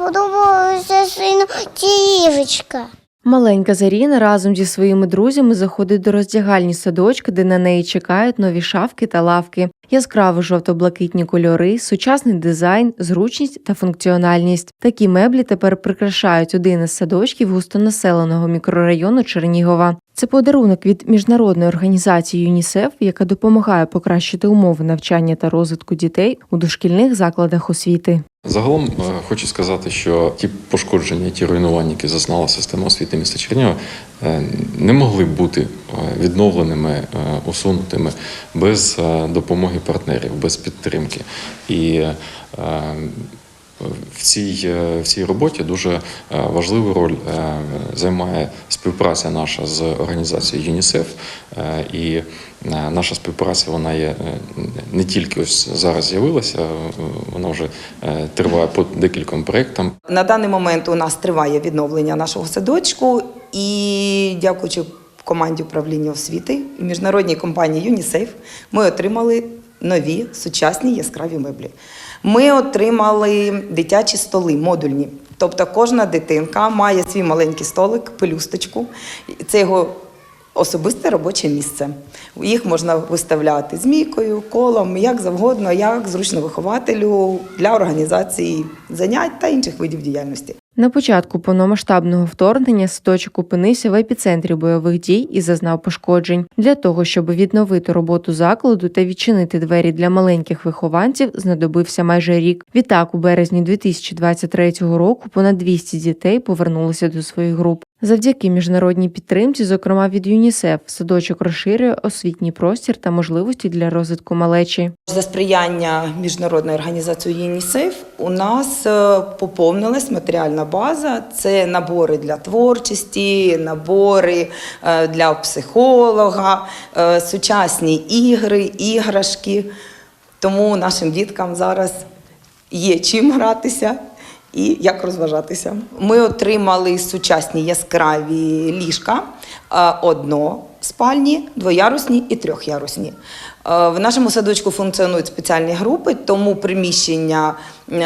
подобалася сину діжечка. Маленька Заріна разом зі своїми друзями заходить до роздягальні садочка, де на неї чекають нові шафки та лавки, яскраво жовто-блакитні кольори, сучасний дизайн, зручність та функціональність. Такі меблі тепер прикрашають один із садочків густонаселеного мікрорайону Чернігова. Це подарунок від міжнародної організації ЮНІСЕФ, яка допомагає покращити умови навчання та розвитку дітей у дошкільних закладах освіти. Загалом е, хочу сказати, що ті пошкодження, ті руйнування, які зазнала система освіти міста Чернігова, е, не могли бути е, відновленими, усунутими без допомоги партнерів, без підтримки. І в цій, е, в цій роботі дуже е, важливу роль е, займає співпраця наша з організацією ЮНІСЕФ. І наша співпраця вона є не тільки ось зараз з'явилася, вона вже триває по декільком проєктам. На даний момент у нас триває відновлення нашого садочку, і дякуючи команді управління освіти і міжнародній компанії ЮНІСЕФ, ми отримали нові сучасні яскраві меблі. Ми отримали дитячі столи модульні. Тобто кожна дитинка має свій маленький столик, пелюсточку. Це його особисте робоче місце. Їх можна виставляти змійкою, колом, як завгодно, як зручно вихователю для організації занять та інших видів діяльності. На початку повномасштабного вторгнення садочок опинився в епіцентрі бойових дій і зазнав пошкоджень. Для того, щоб відновити роботу закладу та відчинити двері для маленьких вихованців, знадобився майже рік. Відтак, у березні 2023 року понад 200 дітей повернулися до своїх груп. Завдяки міжнародній підтримці, зокрема від ЮНІСЕФ, садочок розширює освітній простір та можливості для розвитку малечі. За сприяння міжнародної організації ЮНІСЕФ у нас е, поповнилась матеріальна база. Це набори для творчості, набори е, для психолога, е, сучасні ігри, іграшки. Тому нашим діткам зараз є чим гратися. І як розважатися. Ми отримали сучасні яскраві ліжка е, односпальні, двоярусні і трьохярусні. Е, В нашому садочку функціонують спеціальні групи, тому приміщення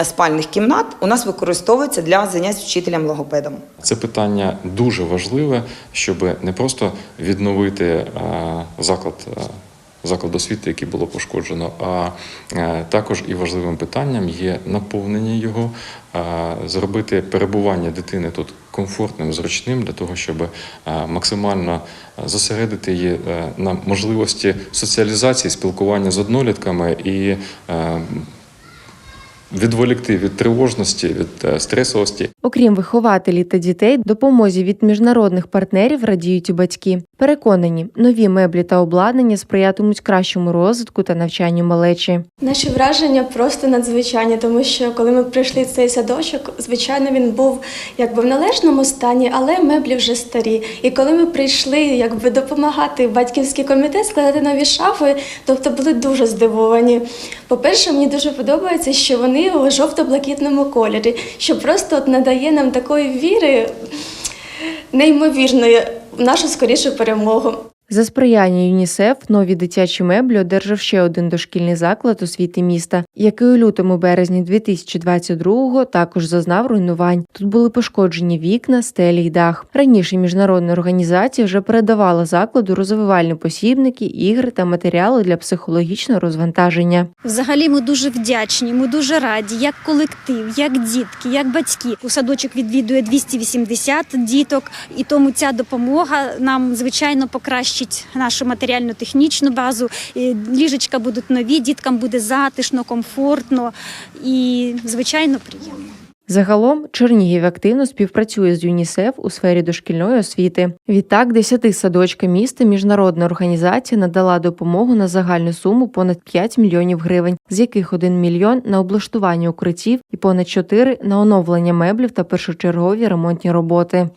спальних кімнат у нас використовується для занять з вчителем-логопедом. Це питання дуже важливе, щоб не просто відновити е, заклад. Е, Заклад освіти, який було пошкоджено, а е, також і важливим питанням є наповнення його, е, зробити перебування дитини тут комфортним, зручним для того, щоб е, максимально зосередити її на можливості соціалізації, спілкування з однолітками і відволікти від тривожності, від е, стресовості. Окрім вихователів та дітей, допомозі від міжнародних партнерів радіють і батьки. Переконані, нові меблі та обладнання сприятимуть кращому розвитку та навчанню малечі. Наші враження просто надзвичайні, тому що коли ми прийшли в цей садочок, звичайно, він був якби в належному стані, але меблі вже старі. І коли ми прийшли якби допомагати батьківський комітет складати нові шафи, тобто були дуже здивовані. По-перше, мені дуже подобається, що вони у жовто-блакитному кольорі, що просто от надає нам такої віри неймовірної в нашу скорішу перемогу. За сприяння ЮНІСЕФ нові дитячі меблі одержав ще один дошкільний заклад освіти міста, який у лютому березні 2022-го також зазнав руйнувань. Тут були пошкоджені вікна, стелі й дах. Раніше міжнародна організація вже передавала закладу розвивальні посібники, ігри та матеріали для психологічного розвантаження. Взагалі ми дуже вдячні, ми дуже раді, як колектив, як дітки, як батьки. У садочок відвідує 280 діток, і тому ця допомога нам звичайно покращить нашу матеріально-технічну базу. Ліжечка будуть нові, діткам буде затишно, комфортно і звичайно приємно. Загалом Чернігів активно співпрацює з ЮНІСЕФ у сфері дошкільної освіти. Відтак, десяти садочка міста міжнародна організація надала допомогу на загальну суму понад 5 мільйонів гривень, з яких 1 мільйон на облаштування укриттів і понад 4 на оновлення меблів та першочергові ремонтні роботи.